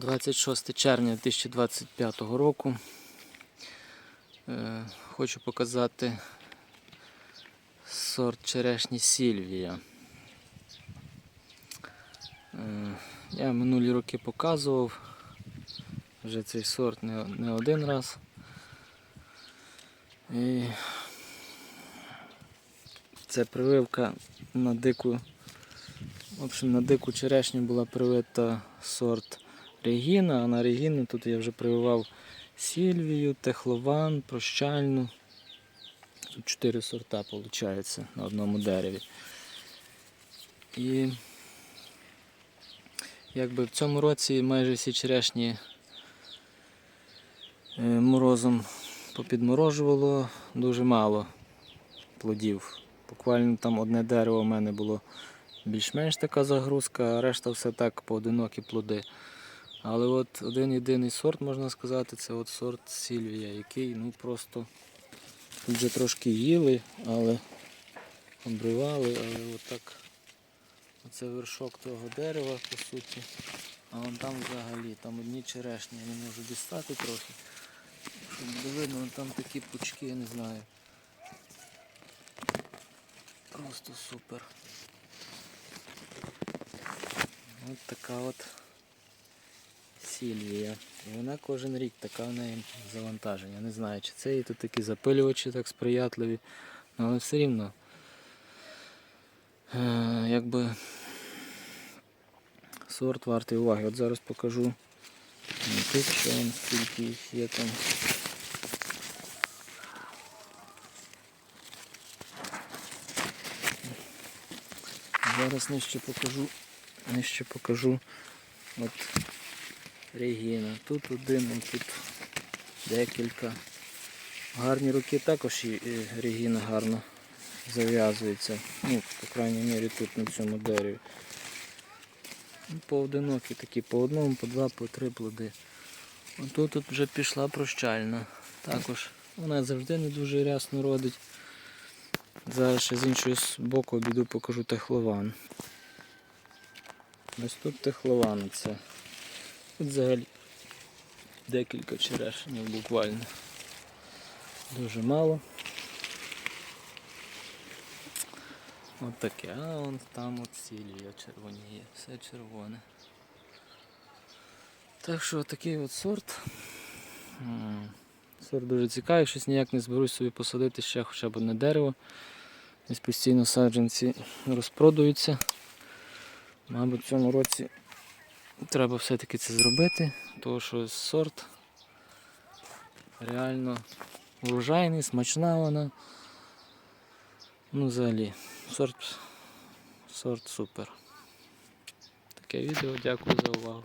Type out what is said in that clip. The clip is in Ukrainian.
26 червня 2025 року. Е, Хочу показати сорт черешні Сільвія. Е, Я минулі роки показував вже цей сорт не, не один раз. І це прививка на дику. В общем, на дику черешню була привита сорт Регіна, а на Регіну тут я вже прививав Сільвію, Техлован, Прощальну. Тут чотири сорта виходить на одному дереві. І якби в цьому році майже всі черешні е, морозом попідморожувало дуже мало плодів. Буквально там одне дерево в мене було більш-менш така загрузка, а решта все так поодинокі плоди. Але от один єдиний сорт, можна сказати, це от сорт Сільвія, який ну просто тут вже трошки їли, але обривали, але отак оце вершок того дерева, по суті. А вон там взагалі, там одні черешні, я не можу дістати трохи. Щоб було видно, там такі пучки, я не знаю. Просто супер. От така от Сільвія. Вона кожен рік така в неї завантаження. Не знаю, чи це і тут такі запилювачі так сприятливі, ну, але все рівно. Е, якби сорт вартий уваги. От зараз покажу ну, тут що він, скільки є там. Зараз нижче покажу, нижче покажу от Регіна. Тут один, тут декілька. Гарні руки також і Регіна гарно зав'язується. Ну, по крайній мірі тут на цьому дереві. Ну, Поодинокі такі, по одному, по два, по три плоди. Отут тут вже пішла прощальна. Також вона завжди не дуже рясно родить. Зараз ще з іншого боку обійду, покажу техлован. Ось тут техлован це. Тут взагалі декілька черешнів буквально. Дуже мало. От таке, а вон там от сілія червоніє, все червоне. Так що такий от сорт. Сорт дуже цікавий, щось ніяк не зберусь собі посадити ще хоча б одне дерево. Десь постійно саджанці розпродуються. Мабуть, в цьому році треба все-таки це зробити, тому що сорт реально урожайний, смачна вона. Ну, взагалі, сорт, сорт супер. Таке відео, дякую за увагу.